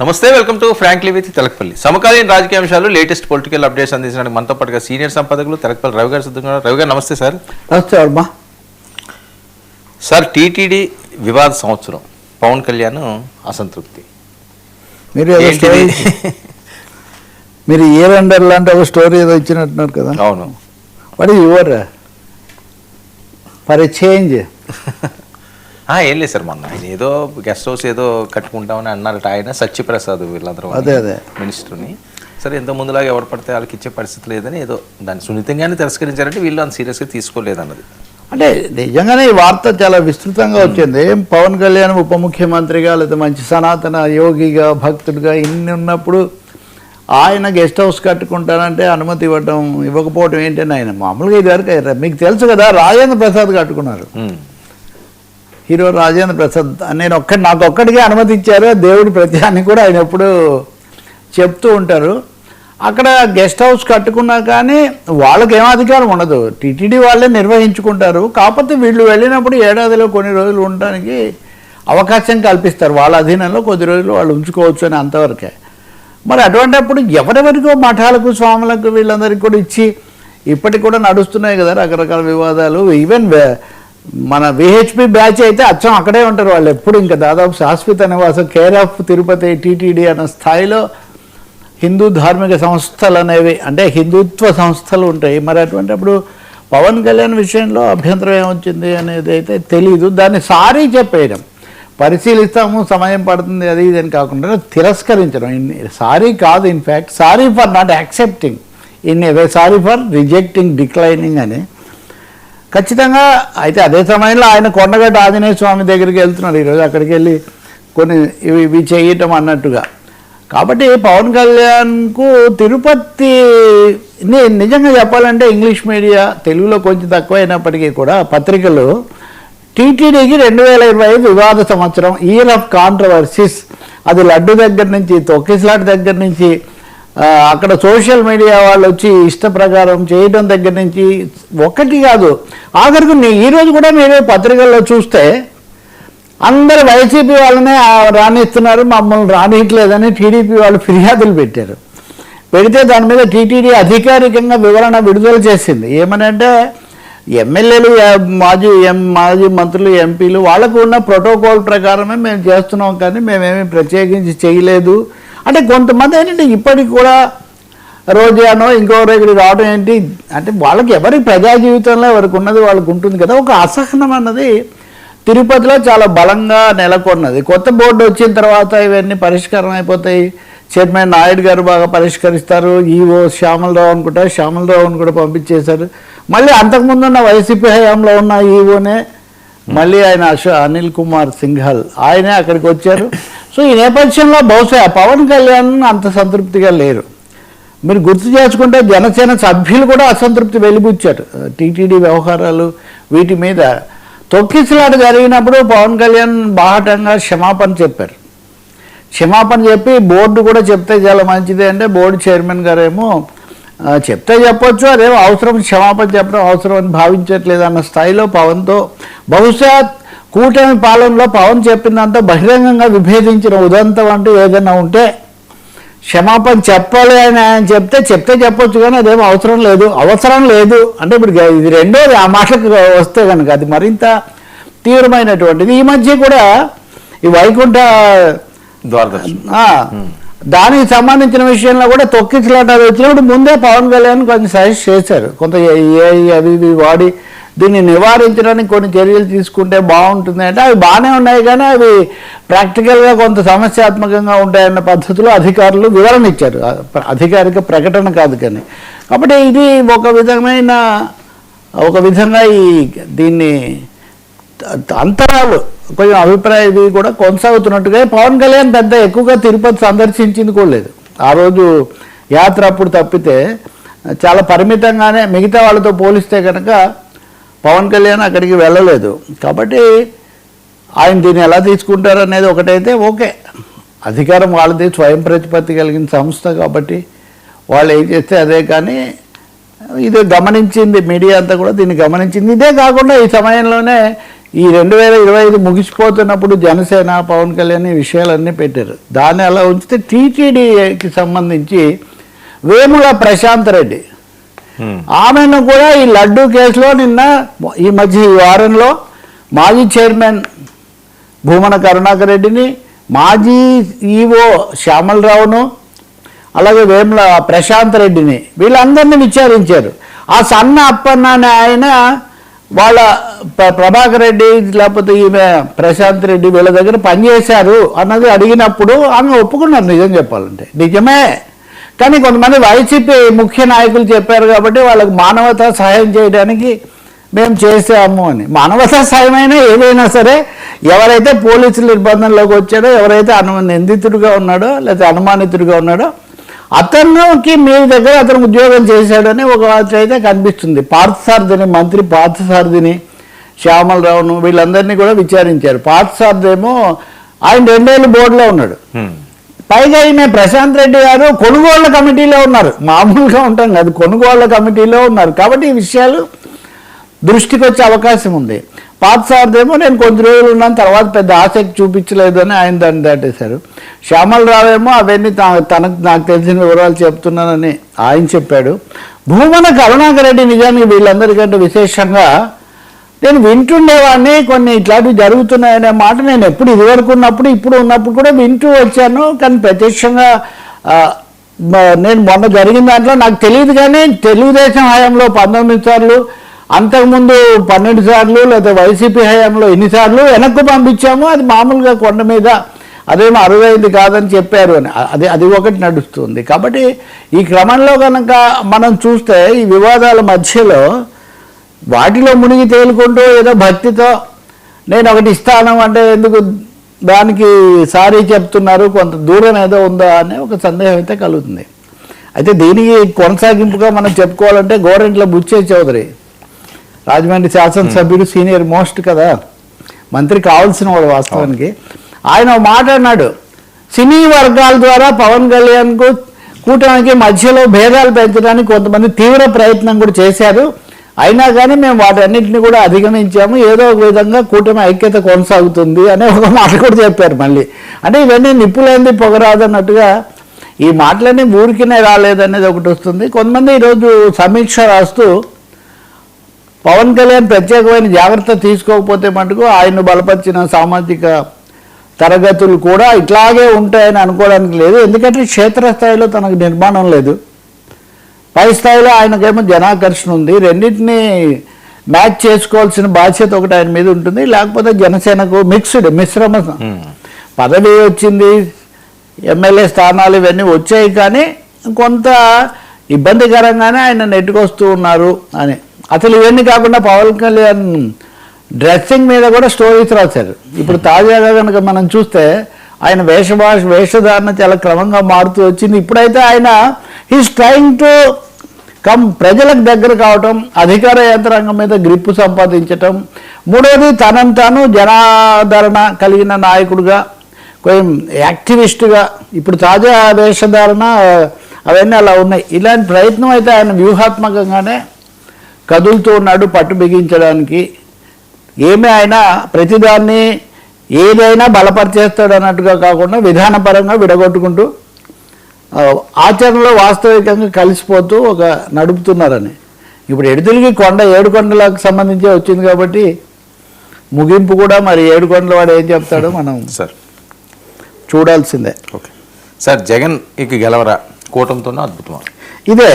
నమస్తే welcome to frankly with Telakapalli. సమకాలీన రాజకీయ అంశాలు లేటెస్ట్ పొలిటికల్ అప్డేట్స్ అందించడానికి మనతో పాటుగా సీనియర్ సంపాదకులు తెలకపల్లి రవి గారు సిద్ధంగా. రవి గారు నమస్తే సార్. నమస్తే వర్మ. సార్ టీటీడీ వివాద సంవత్సరం పవన్ కళ్యాణ్ అసంతృప్తి. మీరు మీరు ఇయర్ అండర్ లాంటి ఒక స్టోరీ ఏదో ఇచ్చినట్టున్నారు కదా? అవును. What is your for a change ఏం లేదు సార్ మొన్న. ఆయన ఏదో గెస్ట్ హౌస్ ఏదో కట్టుకుంటామని అన్నారట ఆయన సత్యప్రసాద్ వీళ్ళందరూ అదే, అదే. మినిస్టర్ని. సరే ఎంతో ముందులాగా ఎవరు పడితే వాళ్ళకి ఇచ్చే పరిస్థితి లేదని ఏదో దాన్ని సున్నితంగానే తిరస్కరించారంటే వీళ్ళు అంత సీరియస్గా తీసుకోలేదన్నది. అంటే నిజంగానే ఈ వార్త చాలా విస్తృతంగా వచ్చింది. పవన్ కళ్యాణ్ ఉప ముఖ్యమంత్రిగా లేదా మంచి సనాతన యోగిగా భక్తుడిగా ఇన్ని ఉన్నప్పుడు ఆయన గెస్ట్ హౌస్ కట్టుకుంటానంటే అనుమతి ఇవ్వటం ఇవ్వకపోవటం ఏంటని ఆయన మామూలుగా ఇదివరకు మీకు తెలుసు కదా రాజేంద్ర ప్రసాద్ కట్టుకున్నారు. ఉమ్. హీరో రాజేంద్ర ప్రసాద్ నేను ఒక్క నాకు ఒక్కడికే అనుమతి దేవుడి ప్రత్యాన్ని కూడా ఆయన ఎప్పుడు చెప్తూ ఉంటారు. అక్కడ గెస్ట్ హౌస్ కట్టుకున్నా కానీ వాళ్ళకి ఏం అధికారం ఉండదు. టీటీడీ వాళ్ళే నిర్వహించుకుంటారు. కాకపోతే వీళ్ళు వెళ్ళినప్పుడు ఏడాదిలో కొన్ని రోజులు ఉండడానికి అవకాశం కల్పిస్తారు. వాళ్ళ అధీనంలో కొద్ది రోజులు వాళ్ళు ఉంచుకోవచ్చు అని అంతవరకే. మరి అటువంటిప్పుడు ఎవరెవరికో మఠాలకు స్వాములకు వీళ్ళందరికీ కూడా ఇచ్చి ఇప్పటికి కూడా నడుస్తున్నాయి కదా రకరకాల వివాదాలు. ఈవెన్ మన విహెచ్పి బ్యాచ్ అయితే అచ్చం అక్కడే ఉంటారు వాళ్ళు ఎప్పుడు. ఇంకా దాదాపు శాశ్వత నివాసం కేర్ ఆఫ్ తిరుపతి టీటీడీ అన్న స్థాయిలో హిందూ ధార్మిక సంస్థలు అనేవి అంటే హిందుత్వ సంస్థలు ఉంటాయి. మరి అటువంటిప్పుడు పవన్ కళ్యాణ్ విషయంలో అభ్యంతరం ఏమొచ్చింది అనేది అయితే తెలియదు దాన్ని సారీ చెప్పేయడం. పరిశీలిస్తాము సమయం పడుతుంది అది ఇది అని కాకుండా తిరస్కరించడం. సారీ కాదు in fact sorry for not accepting in a way sorry for rejecting declining అని ఖచ్చితంగా అయితే అదే సమయంలో ఆయన కొండగడ్డ ఆంజనేయ స్వామి దగ్గరికి వెళ్తున్నారు ఈరోజు అక్కడికి వెళ్ళి కొన్ని ఇవి ఇవి చేయటం అన్నట్టుగా. కాబట్టి పవన్ కళ్యాణ్కు తిరుపతి నిజంగా చెప్పాలంటే ఇంగ్లీష్ మీడియా తెలుగులో కొంచెం తక్కువ అయినప్పటికీ కూడా పత్రికలు టీటీడీకి రెండు వేల ఇరవై ఐదు వివాద సంవత్సరం ఇయర్ ఆఫ్ కాంట్రవర్సీస్ అది లడ్డు దగ్గర నుంచి తొక్కిస్లాట్ దగ్గర నుంచి అక్కడ సోషల్ మీడియా వాళ్ళు వచ్చి ఇష్ట ప్రకారం చేయడం దగ్గర నుంచి ఒకటి కాదు. ఆఖరికి నీ- ఈరోజు కూడా మీరు పత్రికల్లో చూస్తే అందరు వైసీపీ వాళ్ళనే రాణిస్తున్నారు రానిస్తున్నారు మమ్మల్ని రానియట్లేదని టీడీపీ వాళ్ళు ఫిర్యాదులు పెట్టారు. పెడితే దాని మీద టీటీడీ అధికారికంగా వివరణ విడుదల చేసింది. ఏమనంటే ఎమ్మెల్యేలు మాజీ ఎం మాజీ మంత్రులు ఎంపీలు వాళ్ళకు ఉన్న ప్రోటోకాల్ ప్రకారమే మేము చేస్తున్నాం కానీ మేమేమి ప్రత్యేకించి చేయలేదు. అంటే కొంతమంది ఏంటంటే ఇప్పటికి కూడా రోజానో ఇంకో ఇక్కడికి రావడం ఏంటి? అంటే వాళ్ళకి ఎవరి ప్రజా జీవితంలో ఎవరికి ఉన్నది వాళ్ళకి ఉంటుంది కదా. ఒక అసహనం అన్నది తిరుపతిలో చాలా బలంగా నెలకొన్నది. కొత్త బోర్డు వచ్చిన తర్వాత ఇవన్నీ పరిష్కారం అయిపోతాయి. చైర్మన్ నాయుడు గారు బాగా పరిష్కరిస్తారు. ఈవో శ్యామలరావు అనుకుంటా శ్యామలరావుని కూడా పంపించేశారు. మళ్ళీ అంతకుముందు ఉన్న వైసీపీ హయాంలో ఉన్న ఈవోనే మళ్ళీ ఆయన అశో అనిల్ కుమార్ సింఘాల్ ఆయనే అక్కడికి వచ్చారు. సో ఈ నేపథ్యంలో బహుశా పవన్ కళ్యాణ్ అంత సంతృప్తిగా లేరు. మీరు గుర్తు చేసుకుంటే జనసేన సభ్యులు కూడా అసంతృప్తి వెలిబుచ్చారు. టీటీడీ వ్యవహారాలు వీటి మీద తొక్కిసలాట జరిగినప్పుడు పవన్ కళ్యాణ్ బాహటంగా క్షమాపణ చెప్పారు. క్షమాపణ చెప్పి బోర్డు కూడా చెప్తే చాలా మంచిది అంటే బోర్డు చైర్మన్ గారేమో చెప్తే చెప్పొచ్చు అదేమో అవసరం క్షమాపణ చెప్పడం అవసరం అని భావించట్లేదు అన్న స్థాయిలో పవన్తో బహుశా కూటమి పాలనలో పవన్ చెప్పినంత బహిరంగంగా విభేదించిన ఉదంతం అంటూ ఏదైనా ఉంటే క్షమాపణ చెప్పాలి అని ఆయన చెప్తే చెప్తే చెప్పొచ్చు కానీ అదేమో అవసరం లేదు. అవసరం లేదు. అంటే ఇప్పుడు ఇది రెండోది ఆ మాటకు వస్తే కనుక అది మరింత తీవ్రమైనటువంటిది. ఈ మధ్య కూడా ఈ వైకుంఠ దానికి సంబంధించిన విషయంలో కూడా తొక్కిసలాట అది వచ్చినప్పుడు ముందే పవన్ కళ్యాణ్ కొంచెం సజెస్ట్ చేశారు. కొంత ఏ అవి ఇవి వాడి దీన్ని నివారించడానికి కొన్ని చర్యలు తీసుకుంటే బాగుంటుంది అంటే అవి బాగానే ఉన్నాయి కానీ అవి ప్రాక్టికల్గా కొంత సమస్యాత్మకంగా ఉంటాయన్న పద్ధతిలో అధికారులు వివరణ ఇచ్చారు. అధికారిక ప్రకటన కాదు కానీ. కాబట్టి ఇది ఒక విధమైన ఒక విధంగా ఈ దీన్ని అంతరాలు కొంచెం అభిప్రాయం కూడా కొనసాగుతున్నట్టుగా పవన్ కళ్యాణ్ పెద్ద ఎక్కువగా తిరుపతి సందర్శించింది కూడా లేదు. ఆ రోజు యాత్ర అప్పుడు తప్పితే చాలా పరిమితంగానే మిగతా వాళ్ళతో పోలిస్తే కనుక పవన్ కళ్యాణ్ అక్కడికి వెళ్ళలేదు. కాబట్టి ఆయన దీన్ని ఎలా తీసుకుంటారు అనేది ఒకటైతే ఓకే. అధికారం వాళ్ళది స్వయం ప్రతిపత్తి కలిగిన సంస్థ కాబట్టి వాళ్ళు ఏం చేస్తే అదే కానీ ఇది గమనించింది మీడియా అంతా కూడా దీన్ని గమనించింది. ఇదే కాకుండా ఈ సమయంలోనే ఈ రెండు వేల ఇరవై ఐదు ముగిసిపోతున్నప్పుడు జనసేన పవన్ కళ్యాణ్ ఈ విషయాలన్నీ పెట్టారు. దాన్ని అలా ఉంచితే టీటీడీకి సంబంధించి వేముల ప్రశాంత్ రెడ్డి ఆమెను కూడా ఈ లడ్డూ కేసులో నిన్న ఈ మధ్య ఈ వారంలో మాజీ చైర్మన్ భూమన కరుణాకర్ రెడ్డిని మాజీ ఈఓ శ్యామలరావును అలాగే వేముల ప్రశాంత్ రెడ్డిని వీళ్ళందరినీ విచారించారు. ఆ సన్న అప్పన్న అనే ఆయన వాళ్ళ ప్రభాకర్ రెడ్డి లేకపోతే ఈమె ప్రశాంత్ రెడ్డి వీళ్ళ దగ్గర పనిచేశారు అన్నది అడిగినప్పుడు ఆమె ఒప్పుకున్నారు నిజం చెప్పాలంటే. నిజమే. కానీ కొంతమంది వైసీపీ ముఖ్య నాయకులు చెప్పారు కాబట్టి వాళ్ళకి మానవత సహాయం చేయడానికి మేము చేసాము అని. మానవత సాయం ఏదైనా సరే ఎవరైతే పోలీసుల నిర్బంధంలోకి వచ్చాడో ఎవరైతే అను నిందితుడిగా ఉన్నాడో లేకపోతే అనుమానితుడిగా ఉన్నాడో అతనికి మీ దగ్గర అతను ఉద్యోగం చేశాడని ఒక అయితే కనిపిస్తుంది. పార్థసారథిని మంత్రి పార్థసారథిని శ్యామలరావును వీళ్ళందరినీ కూడా విచారించారు. పార్థసారథి ఏమో ఆయన రెండేళ్ళు బోర్డులో ఉన్నాడు. పైగా ఈమె ప్రశాంత్ రెడ్డి గారు కొనుగోళ్ళ కమిటీలో ఉన్నారు. మామూలుగా ఉంటాం కాదు కొనుగోళ్ళ కమిటీలో ఉన్నారు. కాబట్టి ఈ విషయాలు దృష్టికి వచ్చే అవకాశం ఉంది. పాత సార్దేమో నేను కొద్ది రోజులు ఉన్నాను తర్వాత పెద్ద ఆసక్తి చూపించలేదు అని ఆయన దాన్ని దాటేశారు. శ్యామలరావు ఏమో అవన్నీ తా- తనకు నాకు తెలిసిన వివరాలు చెప్తున్నానని ఆయన చెప్పాడు. భూమన కరుణాకర్ రెడ్డి నిజానికి వీళ్ళందరికంటే విశేషంగా నేను వింటుండేవాడిని కొన్ని ఇట్లాంటివి జరుగుతున్నాయనే మాట నేను ఎప్పుడు ఇదివరకు ఉన్నప్పుడు ఇప్పుడు ఉన్నప్పుడు కూడా వింటూ వచ్చాను. కానీ ప్రత్యక్షంగా నేను మొన్న జరిగిన దాంట్లో నాకు తెలియదు కానీ తెలుగుదేశం హయాంలో పంతొమ్మిది సార్లు అంతకుముందు పన్నెండు సార్లు లేదా వైసీపీ హయాంలో ఎన్నిసార్లు వెనక్కు పంపించాము అది మామూలుగా కొండ మీద అదేమో అరుదైంది కాదని చెప్పారు అని. అది అది ఒకటి నడుస్తుంది. కాబట్టి ఈ క్రమంలో కనుక మనం చూస్తే ఈ వివాదాల మధ్యలో వాటిలో మునిగి తేలుకుంటూ ఏదో భక్తితో నేను ఒకటి ఇస్తాను అంటే ఎందుకు దానికి సారీ చెప్తున్నారు? కొంత దూరం ఏదో ఉందా అనే ఒక సందేహం అయితే కలుగుతుంది. అయితే దీనికి కొనసాగింపుగా మనం చెప్పుకోవాలంటే గోరెంట్ల బుచ్చే చౌదరి రాజమండ్రి శాసనసభ్యుడు సీనియర్ మోస్ట్ కదా మంత్రి కావాల్సిన వాడు వాస్తవానికి. ఆయన ఒక మాట అన్నాడు సినీ వర్గాల ద్వారా పవన్ కళ్యాణ్కు కూటమికి మధ్యలో భేదాలు పెంచడానికి కొంతమంది తీవ్ర ప్రయత్నం కూడా చేశారు. అయినా కానీ మేము వాటన్నిటిని కూడా అధిగమించాము. ఏదో ఒక విధంగా కూటమి ఐక్యత కొనసాగుతుంది అనే ఒక మాట కూడా చెప్పారు మళ్ళీ. అంటే ఇవన్నీ నిప్పులేంది పొగరాదన్నట్టుగా ఈ మాటలన్నీ ఊరికినే రాలేదనేది ఒకటి వస్తుంది. కొంతమంది ఈరోజు సమీక్ష రాస్తూ పవన్ కళ్యాణ్ ప్రత్యేకమైన జాగ్రత్త తీసుకోకపోతే మటుకు ఆయన బలపరిచిన సామాజిక తరగతులు కూడా ఇట్లాగే ఉంటాయని అనుకోవడానికి లేదు. ఎందుకంటే క్షేత్రస్థాయిలో తనకు నిర్మాణం లేదు. పై స్థాయిలో ఆయనకేమో జనాకర్షణ ఉంది. రెండింటిని మ్యాచ్ చేసుకోవాల్సిన బాధ్యత ఒకటి ఆయన మీద ఉంటుంది. లేకపోతే జనసేనకు మిక్స్డ్ మిశ్రమ. పదవి వచ్చింది ఎమ్మెల్యే స్థానాలు ఇవన్నీ వచ్చాయి కానీ కొంత ఇబ్బందికరంగానే ఆయన నెట్టుకొస్తూ ఉన్నారు అని. అసలు ఇవన్నీ కాకుండా పవన్ కళ్యాణ్ డ్రెస్సింగ్ మీద కూడా స్టోరీస్ రాశారు. ఇప్పుడు తాజాగా కనుక మనం చూస్తే ఆయన వేషభాష వేషధారణ చాలా క్రమంగా మారుతూ వచ్చింది. ఇప్పుడైతే ఆయన ఈస్ ట్రైంగ్ టు కమ్ ప్రజలకు దగ్గర కావటం అధికార యంత్రాంగం మీద గ్రిప్పు సంపాదించటం. మూడోది తనను తాను జనాదరణ కలిగిన నాయకుడుగా కొంచెం యాక్టివిస్ట్గా ఇప్పుడు తాజా వేషధారణ అవన్నీ అలా ఉన్నాయి. ఇలాంటి ప్రయత్నం అయితే ఆయన వ్యూహాత్మకంగానే కదులుతూ ఉన్నాడు పట్టు బిగించడానికి. ఏమి ఆయన ప్రతిదాన్ని ఏదైనా బలపరిచేస్తాడు అన్నట్టుగా కాకుండా విధానపరంగా విడగొట్టుకుంటూ ఆచరణలో వాస్తవికంగా కలిసిపోతూ ఒక నడుపుతున్నారని. ఇప్పుడు ఎడుతులకి కొండ ఏడు కొండలకు సంబంధించి వచ్చింది కాబట్టి ముగింపు కూడా మరి ఏడు కొండల వాడు ఏం చెప్తాడో మనం సార్. చూడాల్సిందే. ఓకే. సార్ జగన్ ఇక గెలవరా? కూటమితోనే అద్భుతమా? ఇదే